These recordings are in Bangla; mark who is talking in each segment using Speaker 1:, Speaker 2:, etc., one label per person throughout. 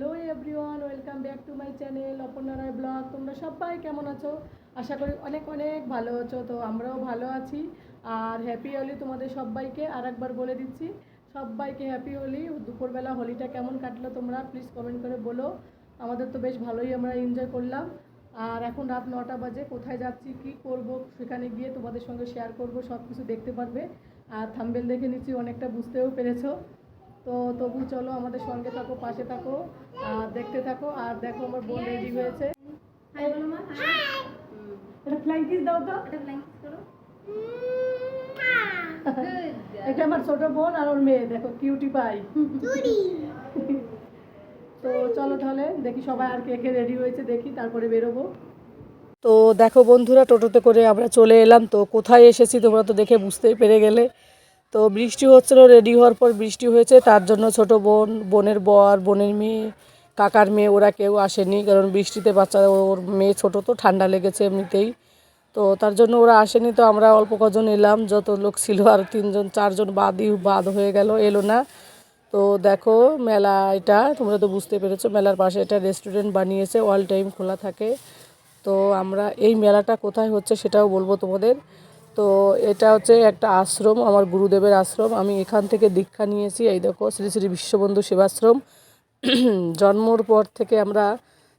Speaker 1: Hello everyone welcome back to my channel Aparna Roy vlog তোমরা সবাই কেমন আছো? আশা করি অনেক অনেক ভালো আছো, তো আমরাও ভালো আছি। আর হ্যাপি হোলি তোমাদের সবাইকে। আর একবার বলে দিচ্ছি, সবাইকে হ্যাপি হোলি দুপুরবেলা হোলিটা কেমন কাটলো তোমরা প্লিজ কমেন্ট করে বলো। আমাদের তো বেশ ভালোই আমরা এনজয় করলাম। আর এখন রাত নটা বাজে, কোথায় যাচ্ছি, কি করব, সেখানে গিয়ে তোমাদের সঙ্গে শেয়ার করব সব কিছু দেখতে পারবে। আর থাম্বেল দেখে নিচ্ছি, অনেকটা বুঝতেও পেরেছ। তো তবু চলো আমাদের সঙ্গে থাকো পাশে থাকো আর দেখতে থাকো আর দেখো আমার বোন রেডি হয়েছে।
Speaker 2: হাই বলো মা
Speaker 1: এটা ফ্লাইং কিস দাও তো।
Speaker 2: এটা ব্ল্যাঙ্ক করো।
Speaker 1: এটা আমার ছোট বোন আর ওর মেয়ে দেখো কিউটি পাই তো চলো তাহলে দেখি সবাই আর কে কে রেডি হয়েছে দেখি তারপরে বেরোবো। তো দেখো বন্ধুরা টোটোতে করে আমরা চলে এলাম। তো কোথায় এসেছি তোমরা তো দেখে বুঝতেই পেরে গেলে। তো বৃষ্টি হচ্ছিল রেডি হওয়ার পর বৃষ্টি হয়েছে। তার জন্য ছোট বোন, বোনের বর, বোনের মেয়ে, কাকার মেয়ে, ওরা কেউ আসেনি। কারণ বৃষ্টিতে বাচ্চা, ওর মেয়ে ছোট তো, ঠান্ডা লেগেছে এমনিতেই। তো তার জন্য ওরা আসেনি। তো আমরা অল্প কজন এলাম। যত লোক ছিল আর তিনজন, চারজন বাদই, বাদ হয়ে গেল, এলো না। তো দেখো মেলা এটা, তোমরা তো বুঝতে পেরেছ, মেলার পাশে এটা রেস্টুরেন্ট বানিয়েছে অল টাইম খোলা থাকে। তো আমরা এই মেলাটা কোথায় হচ্ছে সেটাও বলব তোমাদের। তো এটা হচ্ছে একটা আশ্রম, আমার গুরুদেবের আশ্রম। আমি এখান থেকে দীক্ষা নিয়েছি, এই দেখো, শ্রী শ্রী বিশ্ববন্ধু সেবাশ্রম। জন্মর পর থেকে আমরা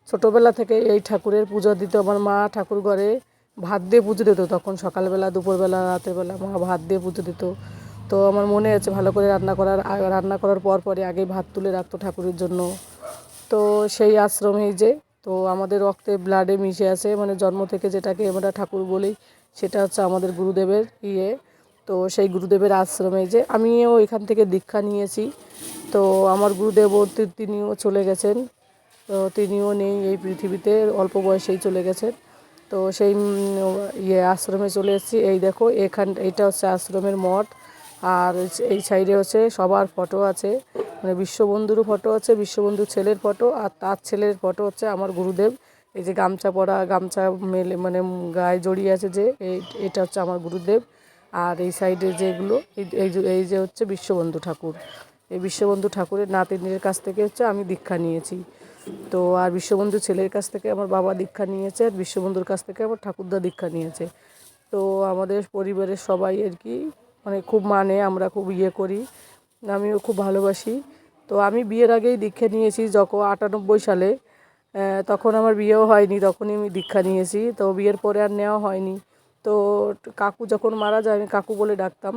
Speaker 1: ছোটোবেলা থেকে এই ঠাকুরের পুজো দিত। আমার মা ঠাকুর ঘরে ভাত দিয়ে পুজো দিত, তখন সকালবেলা, দুপুরবেলা, রাতেরবেলা মা ভাত দিয়ে পুজো দিত। তো আমার মনে আছে ভালো করে রান্না করার রান্না করার পর পরে আগে ভাত তুলে রাখতো ঠাকুরের জন্য। তো সেই আশ্রমেই যে, তো আমাদের রক্তে ব্লাডে মিশে আছে। মানে জন্ম থেকে যেটাকে আমরা ঠাকুর বলি সেটা হচ্ছে আমাদের গুরুদেবের ইয়ে। তো সেই গুরুদেবের আশ্রমে যে আমিও এখান থেকে দীক্ষা নিয়েছি। তো আমার গুরুদেব তিনিও চলে গেছেন। তো তিনিও নেই এই পৃথিবীতে, অল্প বয়সেই চলে গেছেন। তো সেই ইয়ে আশ্রমে চলে এসেছি। এই দেখো, এখান এইটা হচ্ছে আশ্রমের মঠ। আর এই সাইডে হচ্ছে সবার ফটো আছে। মানে বিশ্ববন্ধুরও ফটো আছে বিশ্ববন্ধুর ছেলের ফটো। আর তার ছেলের ফটো হচ্ছে আমার গুরুদেব। এই যে গামছা পরা, গামছা মেলে মানে গায়ে জড়িয়ে আছে যে এটা হচ্ছে আমার গুরুদেব। আর এই সাইডে যেগুলো, এই- এই যে হচ্ছে বিশ্ববন্ধু ঠাকুর। এই বিশ্ববন্ধু ঠাকুরের নাতিনের কাছ থেকে হচ্ছে আমি দীক্ষা নিয়েছি। তো আর বিশ্ববন্ধু ছেলের কাছ থেকে আমার বাবা দীক্ষা নিয়েছে, আর বিশ্ববন্ধুর কাছ থেকে আমার ঠাকুরদা দীক্ষা নিয়েছে। তো আমাদের পরিবারের সবাই আর কি মানে খুব মানে আমরা খুব ইয়ে করি, আমিও খুব ভালোবাসি। তো আমি বিয়ের আগেই দীক্ষা নিয়েছি, যখন আটানব্বই সালে তখন আমার বিয়েও হয়নি, তখনই আমি দীক্ষা নিয়েছি, তো বিয়ের পরে আর নেওয়া হয়নি। তো কাকু যখন মারা যায়, আমি কাকু বলে ডাকতাম।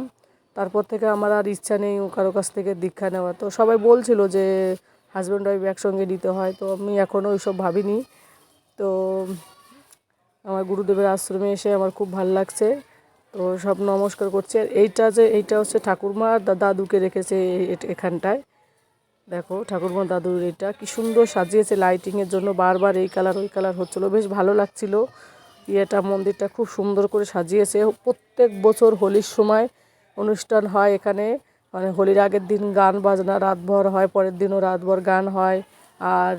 Speaker 1: তারপর থেকে আমার আর ইচ্ছা নেই কারও কাছ থেকে দীক্ষা নেওয়ার। তো সবাই বলছিল যে হাজব্যান্ড ওয়াইফ একসঙ্গে নিতে হয়, তো আমি এখনও ওইসব ভাবিনি। তো আমার গুরুদেবের আশ্রমে এসে আমার খুব ভালো লাগছে। তো সব নমস্কার করছি। আর এইটা যে, এইটা হচ্ছে ঠাকুরমা দাদুকে রেখেছে এখানটায়। দেখো, ঠাকুরমা দাদুর এটা কি সুন্দর সাজিয়েছে লাইটিংয়ের জন্য, বারবার এই কালার ওই কালার হচ্ছিল। বেশ ভালো লাগছিল। ইয়েটা, মন্দিরটা খুব সুন্দর করে সাজিয়েছে। প্রত্যেক বছর হোলির সময় অনুষ্ঠান হয় এখানে। মানে হোলির আগের দিন গান বাজনা রাতভর হয়, পরের দিনও রাতভর গান হয়। আর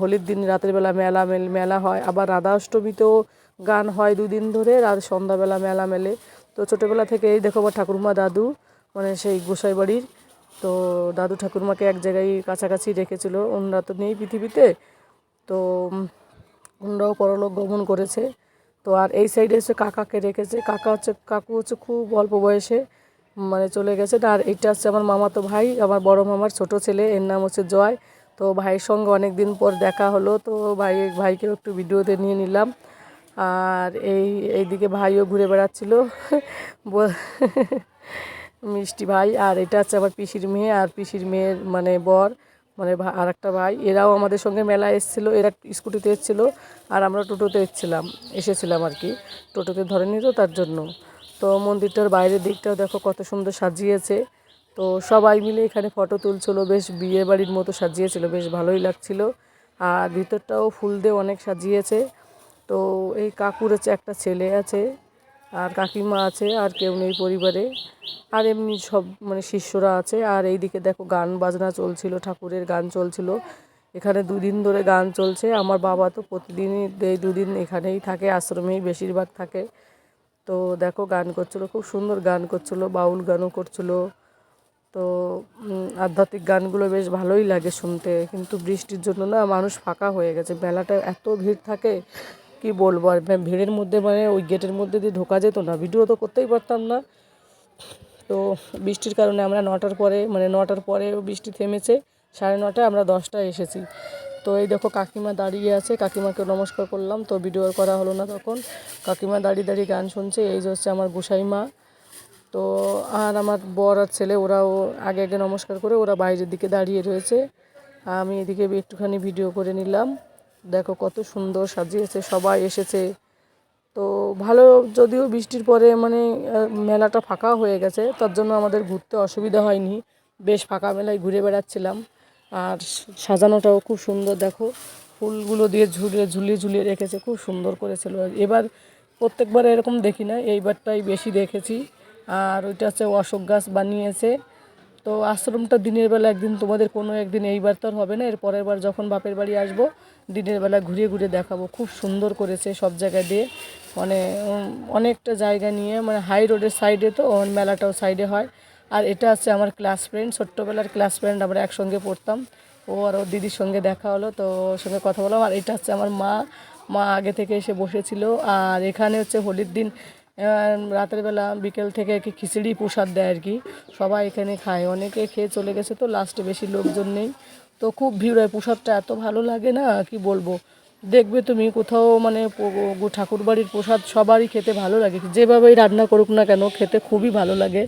Speaker 1: হোলির দিন রাতের বেলা মেলা মেল, মেলা হয়। আবার রাধা অষ্টমীতেও গান হয় দুদিন ধরে আর সন্ধ্যাবেলা মেলা মেলে। তো ছোটোবেলা থেকে এই দেখো আমার ঠাকুরমা দাদু মানে সেই গোসাই বাড়ির তো দাদু ঠাকুরমাকে এক জায়গায় কাছাকাছি রেখেছিল। ওনারা তো নেই পৃথিবীতে। তো ওনারাও পরলোক গমন করেছে। তো আর এই সাইডে হচ্ছে কাকাকে রেখেছে। কাকা হচ্ছে, কাকু হচ্ছে খুব অল্প বয়সে মানে চলে গেছে। আর এটা হচ্ছে আমার মামাতো ভাই, আমার বড় মামার ছোট ছেলে। এর নাম হচ্ছে জয়। তো ভাইয়ের সঙ্গে অনেক দিন পর দেখা হলো। তো ভাই, ভাইকেও একটু ভিডিওতে নিয়ে নিলাম। আর এই, এইদিকে ভাইও ঘুরে বেড়াচ্ছিল। মিষ্টি ভাই, আর এটা হচ্ছে আমার পিসির মেয়ে আর পিসির মেয়ের মানে বর মানে আর একটা ভাই। এরাও আমাদের সঙ্গে মেলা এসেছিল, এরা স্কুটিতে এসেছিল, আর আমরা টোটোতে এসেছিলাম এসেছিলাম আর কি। টোটোতে ধরেনি তো তার জন্য। তো মন্দিরটার বাইরের দিকটাও দেখো কত সুন্দর সাজিয়েছে। তো সবাই মিলে এখানে ফটো তুলছিল, বেশ বিয়ে বাড়ির মতো সাজিয়েছিল, বেশ ভালোই লাগছিল। আর ভিতরটাও ফুল দিয়ে অনেক সাজিয়েছে। তো এই কাকুর হচ্ছে একটা ছেলে আছে আর কাকিমা আছে, আর কেউ নেই পরিবারে। আর এমনি সব মানে শিষ্যরা আছে। আর এইদিকে দেখো গান বাজনা চলছিল, ঠাকুরের গান চলছিল। এখানে দুদিন ধরে গান চলছে। আমার বাবা তো প্রতিদিনই এই দুদিন এখানেই থাকে, আশ্রমেই বেশিরভাগ থাকে। তো দেখো গান করছিল, খুব সুন্দর গান করছিল, বাউল গানও করছিল। তো আধ্যাত্মিক গানগুলো বেশ ভালোই লাগে শুনতে। কিন্তু বৃষ্টির জন্য না মানুষ ফাঁকা হয়ে গেছে। মেলাটা এত ভিড় থাকে কি বলব? আর ভিড়ের মধ্যে মানে ওই গেটের মধ্যে দিয়ে ঢোকা যেত না। ভিডিও তো করতেই পারতাম না। তো বৃষ্টির কারণে আমরা নটার পরে মানে নটার পরে বৃষ্টি থেমেছে। সাড়ে নটায় আমরা দশটায় এসেছি। তো এই দেখো কাকিমা দাঁড়িয়ে আছে। কাকিমাকে নমস্কার করলাম। তো ভিডিও করা হলো না তখন। কাকিমা দাঁড়িয়ে দাঁড়িয়ে গান শুনছে। এই যে হচ্ছে আমার গোসাই মা। তো আর আমার বর আর ছেলে, ওরাও আগে আগে নমস্কার করে ওরা বাইরের দিকে দাঁড়িয়ে রয়েছে। আমি এদিকে একটুখানি ভিডিও করে নিলাম। দেখো কত সুন্দর সাজিয়েছে, সবাই এসেছে। তো ভালো, যদিও বৃষ্টির পরে মানে মেলাটা ফাঁকা হয়ে গেছে, তার জন্য আমাদের ঘুরতে অসুবিধা হয়নি। বেশ ফাঁকা মেলায় ঘুরে বেড়াচ্ছিলাম। আর সাজানোটাও খুব সুন্দর, দেখো। ফুলগুলো দিয়ে ঝুলিয়ে ঝুলিয়ে ঝুলিয়ে রেখেছে, খুব সুন্দর করেছিল। এবার প্রত্যেকবার এরকম দেখি না, এইবারটাই বেশি দেখেছি। আর ওইটা হচ্ছে অশোক গাছ বানিয়েছে। তো আশ্রমটা দিনের বেলা একদিন তোমাদের কোনো একদিন এইবার তো আর হবে না, এর পরের বার যখন বাপের বাড়ি আসব, দিনের বেলা ঘুরিয়ে ঘুরিয়ে দেখাবো। খুব সুন্দর করেছে সব জায়গায় দিয়ে। মানে অনেকটা জায়গা নিয়ে মানে হাই রোডের সাইডে তো মেলাটাও সাইডে হয়। আর এটা হচ্ছে আমার ক্লাস ফ্রেন্ড ছোট্টবেলার ক্লাস ফ্রেন্ড আমরা একসঙ্গে পড়তাম। ও আর ওর দিদির সঙ্গে দেখা হলো, তো ওর সঙ্গে কথা বললাম। আর এটা হচ্ছে আমার মা মা আগে থেকে এসে বসেছিল। আর এখানে হচ্ছে হোলির দিন রাতের বেলা বিকেল থেকে কি খিচুড়ি প্রসাদ দেয় আর কি। সবাই এখানে খায়। অনেকে খেয়ে চলে গেছে তো লাস্টে বেশি লোকজন নেই। তো খুব ভিড় হয়। প্রসাদটা এত ভালো লাগে না, কি বলব? দেখবে তুমি কোথাও মানে ঠাকুর বাড়ির প্রসাদ সবারই খেতে ভালো লাগে। যেভাবেই রান্না করুক না কেন, খেতে খুবই ভালো লাগে।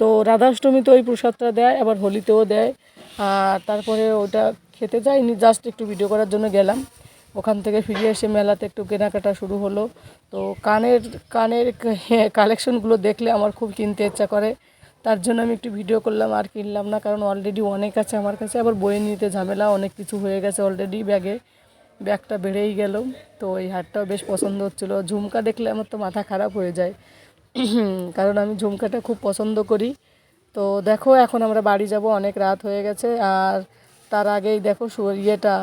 Speaker 1: তো রাধাষ্টমী তো ওই প্রসাদটা দেয়, আবার হোলিতেও দেয়। আর তারপরে ওটা খেতে যাইনি জাস্ট একটু ভিডিও করার জন্য গেলাম। ওখান থেকে ফিরে এসে মেলাতে একটু কেনাকাটা শুরু হলো। তো কানের কানের কালেকশনগুলো দেখলে আমার খুব কিনতে ইচ্ছা করে। তার জন্য আমি একটু ভিডিও করলাম, আর কিনলাম না, কারণ অলরেডি অনেক আছে আমার কাছে। আবার বয়ে নিতে ঝামেলা, অনেক কিছু হয়ে গেছে অলরেডি ব্যাগে। ব্যাগটা বেড়েই গেল। তো এই হারটাও বেশ পছন্দ হচ্ছিল। ঝুমকা দেখলে আমার তো মাথা খারাপ হয়ে যায়। কারণ আমি ঝুমকাটা খুব পছন্দ করি। তো দেখো, এখন আমরা বাড়ি যাব, অনেক রাত হয়ে গেছে। আর তার আগেই দেখো ইয়েটা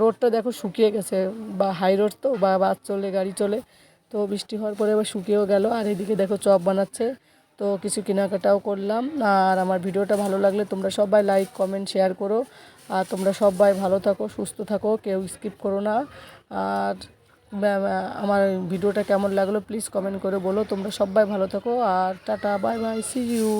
Speaker 1: রোডটা দেখো শুকিয়ে গেছে, বা হাই রোড তো, বা বাস চলে, গাড়ি চলে, তো বৃষ্টি হওয়ার পরে আবার শুকিয়েও গেল। আর এদিকে দেখো চপ বানাচ্ছে, তো কিছু কেনাকাটাও করলাম। আর আমার ভিডিওটা ভালো লাগলে তোমরা সবাই লাইক কমেন্ট শেয়ার করো। আর তোমরা সবাই ভালো থাকো, সুস্থ থাকো, কেউ স্কিপ করো না। আর আমার ভিডিওটা কেমন লাগল প্লিজ কমেন্ট করে বলো। তোমরা সবাই ভালো থাকো। আর tata bye bye see you